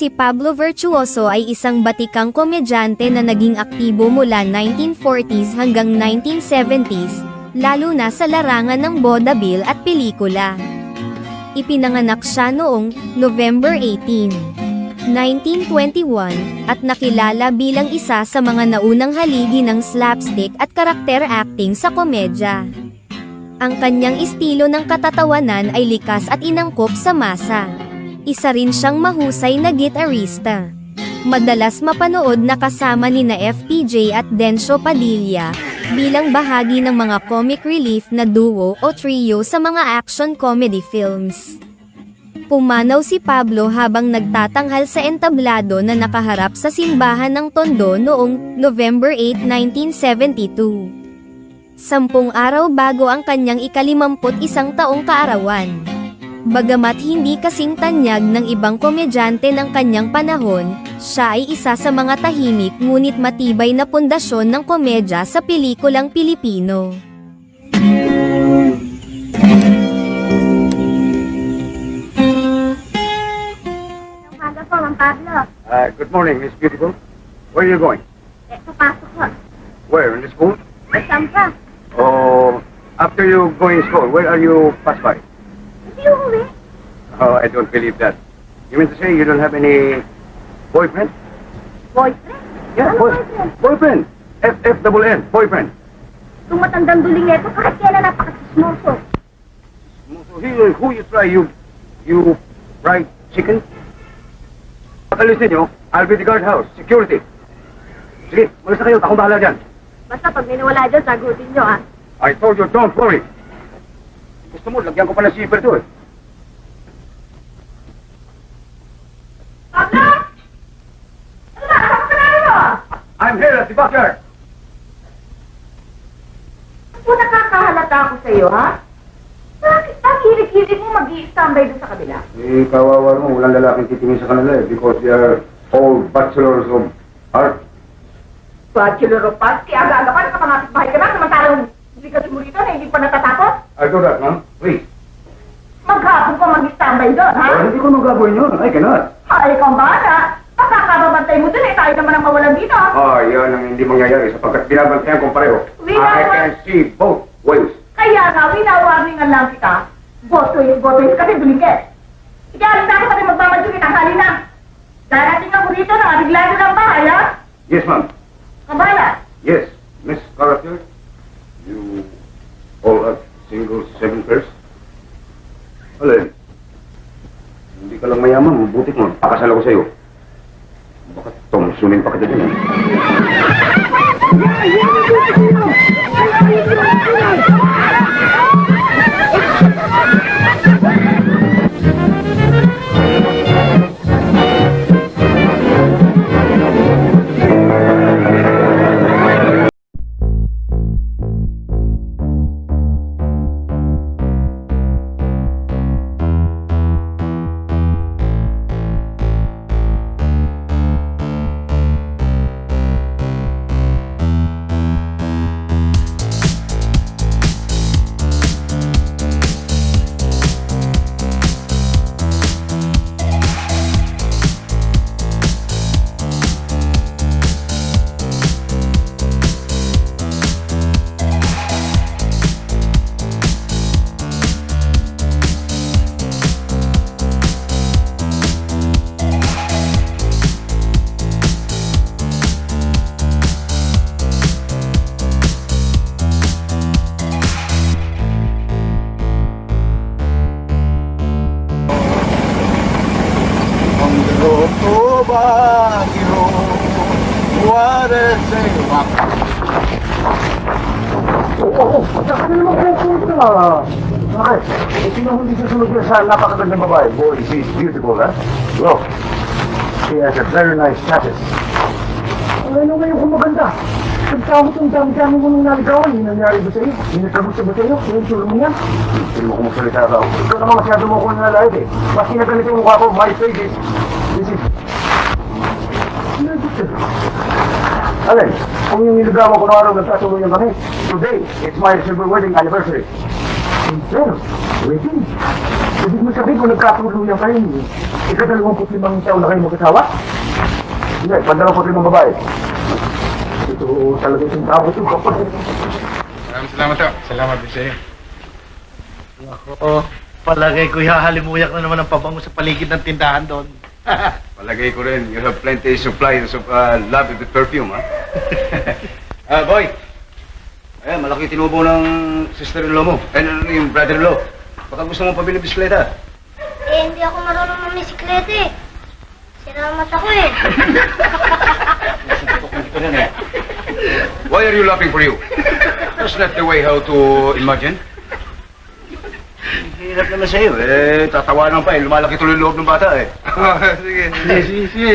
Si Pablo Virtuoso ay isang batikang komedyante na naging aktibo mula 1940s hanggang 1970s, lalo na sa larangan ng vaudeville at pelikula. Ipinanganak siya noong November 18, 1921, at nakilala bilang isa sa mga naunang haligi ng slapstick at karakter acting sa komedya. Ang kanyang estilo ng katatawanan ay likas at inangkop sa masa. Isa rin siyang mahusay na gitarista. Madalas mapanood na kasama ni na FPJ at Densho Padilla, bilang bahagi ng mga comic relief na duo o trio sa mga action comedy films. Pumanaw si Pablo habang nagtatanghal sa entablado na nakaharap sa simbahan ng Tondo noong November 8, 1972. Sampung araw bago ang kanyang ikalimamput isang taong kaarawan. Bagamat hindi kasing tanyag ng ibang komedyante ng kanyang panahon, siya ay isa sa mga tahimik ngunit matibay na pundasyon ng komedya sa pelikulang Pilipino. Umaga po, Ma'am Pablo. Uh, good morning, Miss Beautiful. Where are you going? Eh, papasok po. Where? In the school? Saan pa? Oh, after you go in school, where are you pass by? Hindi uuwi. Oh, I don't believe that. You mean to say you don't have any boyfriend? Boyfriend? Yeah, ano boy- boyfriend? boyfriend. F F double N, boyfriend. Yung matandang duling neto, kahit kailan napakasismoso. Who, who you try, you, you fried chicken? Pakalisin nyo, I'll be the guardhouse, security. Sige, malis na kayo, akong bahala dyan. Basta pag may nawala dyan, sagutin nyo, ah. I told you, don't worry. Gusto mo, lagyan ko pa ng zipper to eh. Ka I'm here at the backyard. Kung nakakahalata ako sa iyo, ha? Bakit ang hilig-hilig mo mag-i-standby doon sa kabila? Eh, kawawa mo, walang lalaking titingin sa kanila eh, because they are all bachelors of art. Bachelor of Arts, kaya aga-aga ka, nakapangapit bahay ka na, samantalang obligasyon mo rito na hindi pa natatapos? I'll do that, ma'am. Please. Maghapon ka mag-standby doon, ha? Oh, hindi ko magagawin yun. I cannot. Ay, ikaw ba na? Makakababantay mo dun eh, tayo naman ang mawalan dito. Oh, yan ang hindi mangyayari sapagkat binabantayan kong pareho. We I can see both ways. Kaya nga, winawarningan lang kita. Boto yung boto yung kasi dulikit. Ikaw, na ako pati magmamadyo kita, hali na. Darating ako rito na, biglado lang bahay, ha? Yes, ma'am. Kabala. Yes, Miss Carter. You all have single seven pairs? Alin? Hindi ka lang mayaman, mabuti mo. Pakasal ako sa'yo. Baka tongsunin pa kita dyan. Susunod niya sa napakagandang babae? Boy, she's beautiful, ha? Look, she has a very nice status. Ano ngayon kung maganda? Pagkamot ang dami-dami mo nung naligawan, yung nangyari ba sa'yo? Yung nagkagusto ba sa'yo? Yung tulong mo niya? Hindi mo kumusalita ka. Ikaw naman masyado mo ko nalalait eh. Mas kinaganito yung mukha ko, my face is... This is... Alin, kung yung niligawan ko na araw nagkatuluyan kami, today, it's my silver wedding anniversary. Pero, wedding? Ibig mo sabihin kung nagkatuluyan kayo, ikadalawamput limang taon na kayo mag-asawa? Hindi, pandalawamput limang babae. Ito talaga yung tapos yung kapatid. Maraming salamat ho. Salamat din sa'yo. Oo. Palagay ko hahalimuyak na naman ang pabango sa paligid ng tindahan doon. Palagay ko rin, you have plenty supply of uh, love with perfume, ha? Ah, boy! Ayan, malaki tinubo ng sister-in-law mo. Eh, ano yung brother-in-law. Baka gusto mo pabili ng bisikleta. Eh, hindi ako marunong mamisikleta eh. Sinamat ako eh. Why are you laughing for you? That's not the way how to imagine. Hirap naman sa'yo, eh. Tatawanan pa, eh. Lumalaki tuloy loob ng bata, eh. sige. Sige, sige, sige.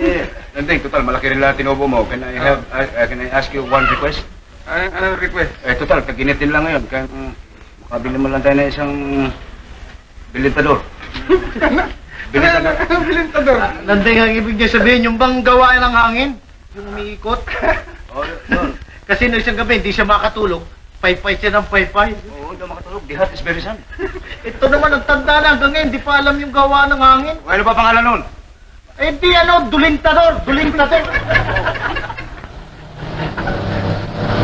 Eh, Nanding, total, malaki rin lang tinubo mo. Can I have, uh, uh, can I ask you one request? Anong, anong request? Eh, total, kaginit din lang ngayon. Kaya, um, makabili mo lang tayo na isang bilintador. bilintador? Anong bilintador? Nandang ang ibig niya sabihin, yung bang gawain ng hangin? Yung umiikot? Oh, yun. Kasi no isang gabi, hindi siya makatulog. Paypay siya ng paypay. Oo, hindi makatulog. The heart is very sun. Ito naman, ang tanda na hanggang ngayon, di pa alam yung gawa ng hangin. Ano pa pangalan nun? Eh di ano, dulintador, dulintador.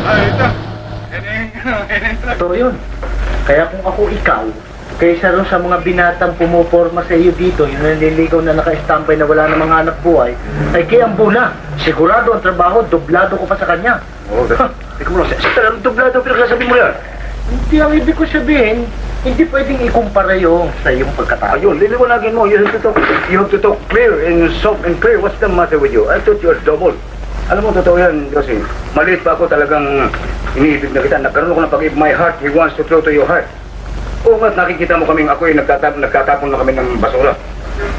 Ah, ito. Totoo yun. Kaya kung ako ikaw, kaysa rin sa mga binatang pumuporma sa iyo dito, yung nanliligaw na naka-standby na wala namang hanap buhay, ay kiyambo na. Sigurado ang trabaho, dublado ko pa sa kanya. Oo, oh, Teka mo lang, talagang dublado pinagsasabi mo yan. Hindi ang ibig ko sabihin, hindi pwedeng ikumpara yung sa iyong pagkatao. Ayun, liliwanagin mo. You have to talk, you have to talk clear and soft and clear. What's the matter with you? I thought you were double. Alam mo, totoo yan, kasi maliit pa ako talagang iniibig na kita. Nagkaroon ako ng pag My heart, he wants to throw to your heart. Oo nga, nakikita mo kaming ako'y nagtatapon, nagtatapon na kami ng basura.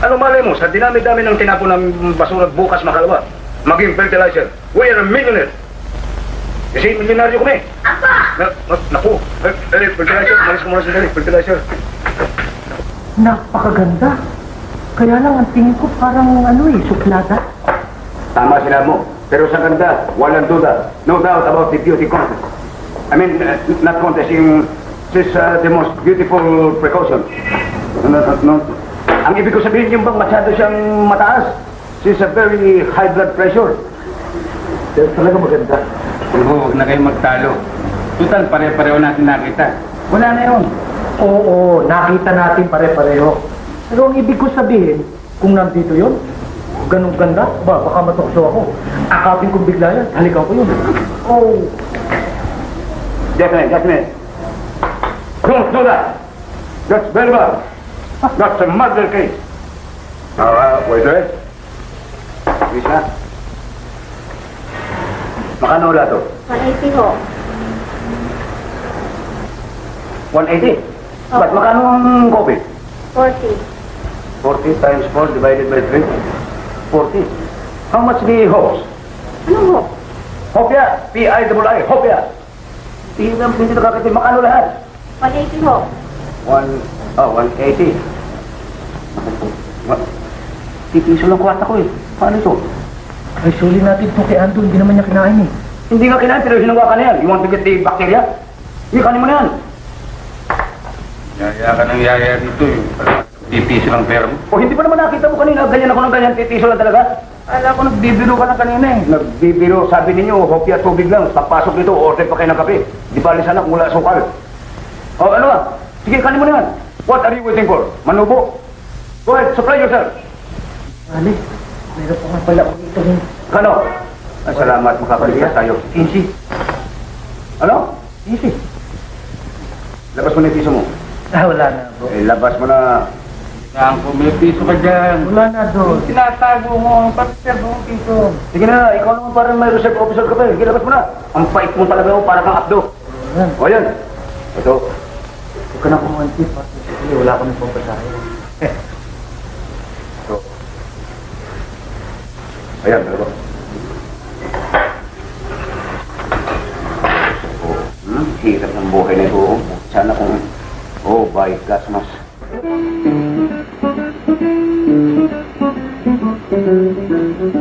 Ano malay mo, sa dinami-dami ng tinapon ng basura bukas makalawa, maging fertilizer. We are a millionaire. Kasi milyonaryo kami. Apa! Na, na, naku, eh, eh, fertilizer, malis ko muna sandali, fertilizer. Napakaganda. Kaya lang ang tingin ko parang ano eh, suplada. Tama sila mo. Pero sa ganda, walang duda. No doubt about the beauty contest. I mean, uh, not contest, yung this uh, the most beautiful precaution. No, no, no. Ang ibig ko sabihin yung bang masyado siyang mataas. She's a very high blood pressure. Pero talaga maganda. Oo, huwag na kayo magtalo. Total, pare-pareho natin nakita. Wala na yun. Oo, nakita natin pare-pareho. Pero ang ibig ko sabihin, kung nandito yun, ganun ganda, ba, baka matukso ako. Akapin ko bigla yan, halikan ko yun. Oh, Definitely, definitely. Don't do that. That's very bad. That's a murder case. All right, waiter. Lisa. Makano wala to? 180 ho. 180. Ba't makano ang kopi? 40. 40 times 4 divided by 3. 40. How much the host? Ano ho? Hopya. P-I-I-I. Hopya. Hindi na hindi nakakati. Makano lahat? 180 ho. 1, oh, 180. What? Tipiso lang kwarta ko eh. Paano ito? ay suli natin ito kay Ando, hindi naman niya kinain eh. Hindi nga kinain, pero hinawa ka na yan. You want to get the bacteria? Hindi, kanin mo na yan. Yaya ka ng yaya dito eh. Tipiso lang pera mo. O hindi pa naman nakita mo kanina, ganyan ako ng ganyan, titiso lang talaga. Ala ko, nagbibiro ka lang kanina eh. Nagbibiro, sabi ninyo, hopya tubig lang. Pagpasok nito, order pa kayo ng kape. Di ba sana kung wala sukal? O ano ba? Sige, kanin mo na yan. What are you waiting for? Manubo? Go ahead, supply yourself. Ali, meron pa nga pala ako dito ng Kano? Ay, salamat, makakalipas tayo. 15. Ano? Easy. Labas mo na yung piso mo. Ah, wala na bro. Eh, labas mo na. Saan ko may piso ka dyan? Wala na doon. Tinatago mo ang pastel mo piso. Sige na, ikaw naman parang may reserve officer ka pa eh. Sige, labas mo na. Ang fight mo talaga ako, para kang abdo. Ayan. O yan. Ito. Huwag ka na kumanti. Kasi wala ko nang pampasahin. Ito. Ayan, dalawa. Oh, hmm, hirap ng buhay na ito. oh. Sana kung... Oh, by Gasmas. Sana'y Thank you.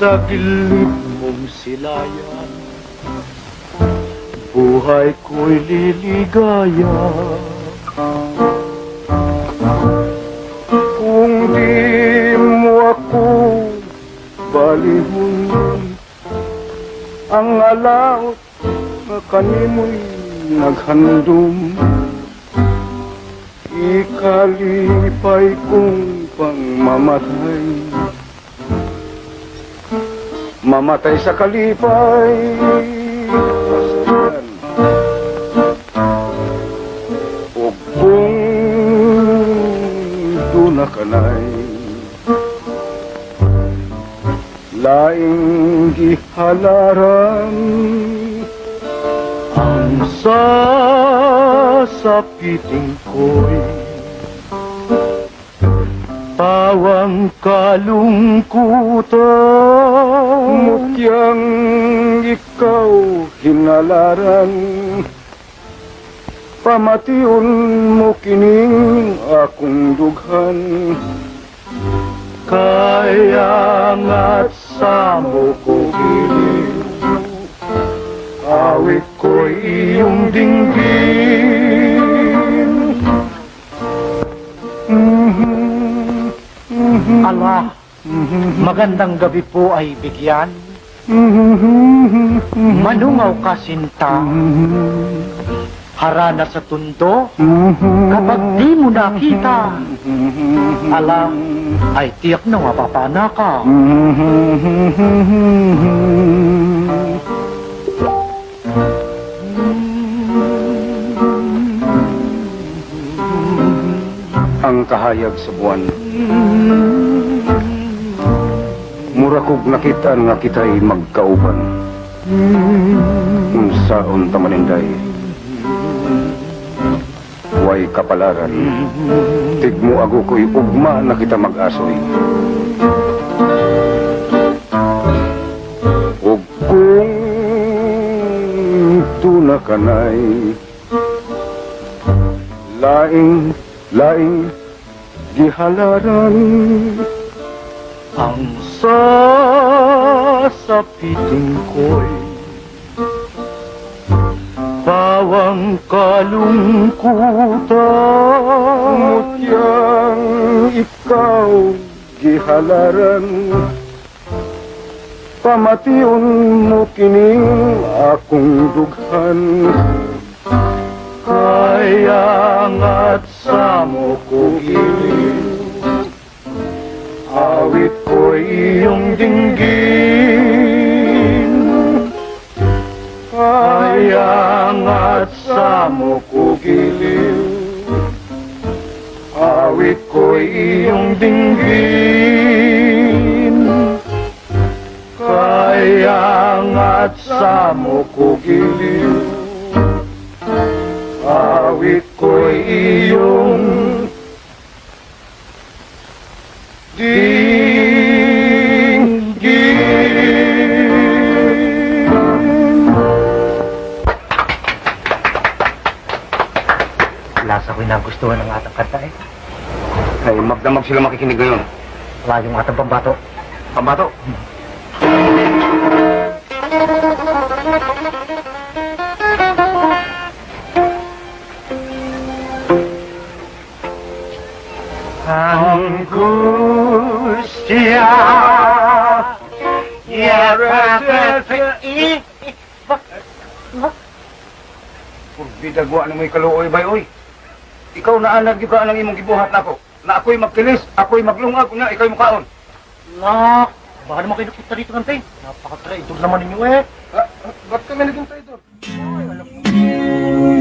Sa gilid mong silayan. Buhay ko'y liligaya. Kung di mo ako balihon Ang alaot na kanimo'y naghandom. Ikalipay kong pangmamatay Mamatay sa kalipay. O kung doon na kanay Laing gihalaran Ang sasapiting ko'y Tawang kalungkutan. Mutyang ikaw hinalaran. Pamation mo kining akong dughan. Kaya nga't sa mo ko Awit ko'y iyong dinggin Ala, magandang gabi po ay bigyan. Manungaw ka sinta, harana sa tundo, kapag di mo nakita, alam, ay tiyak na mapapana ka. Ang kahayag sa buwan. Mura kog nakita nga kita'y magkauban. Unsaon tamaninday. Way kapalaran. Tigmo ago ko'y ugma na kita mag-asoy. Ug kung tuna kanay laing laing gihalaran Ang sasapiting ko'y Bawang kalungkutan. Mutyang ikaw gihalaran. Pamation mo kining akong dughan. Kaya nga't sa mo ko Awit ko'y iyong dinggin. Kaya nga't sa mo ko Awit ko'y iyong dinggin. Kaya nga't sa mo ko Awit ko'y iyong dinggin Lasa ko'y nagustuhan ng atang kanta eh. Ay, magdamag sila makikinig ngayon. Wala yung atang pambato. Pambato. Angustia Bidagwa na mo'y kaluoy bay, oy ikaw na anad gyud ka anang imong gibuhat nako. Na ako'y magkilis, ako'y maglungag unya ikay mukaon. Nak, baka naman kayo nakita dito kante. Napaka-traitor naman ninyo eh. Ah, ah, ba't kami naging traitor? Ay, alam mo.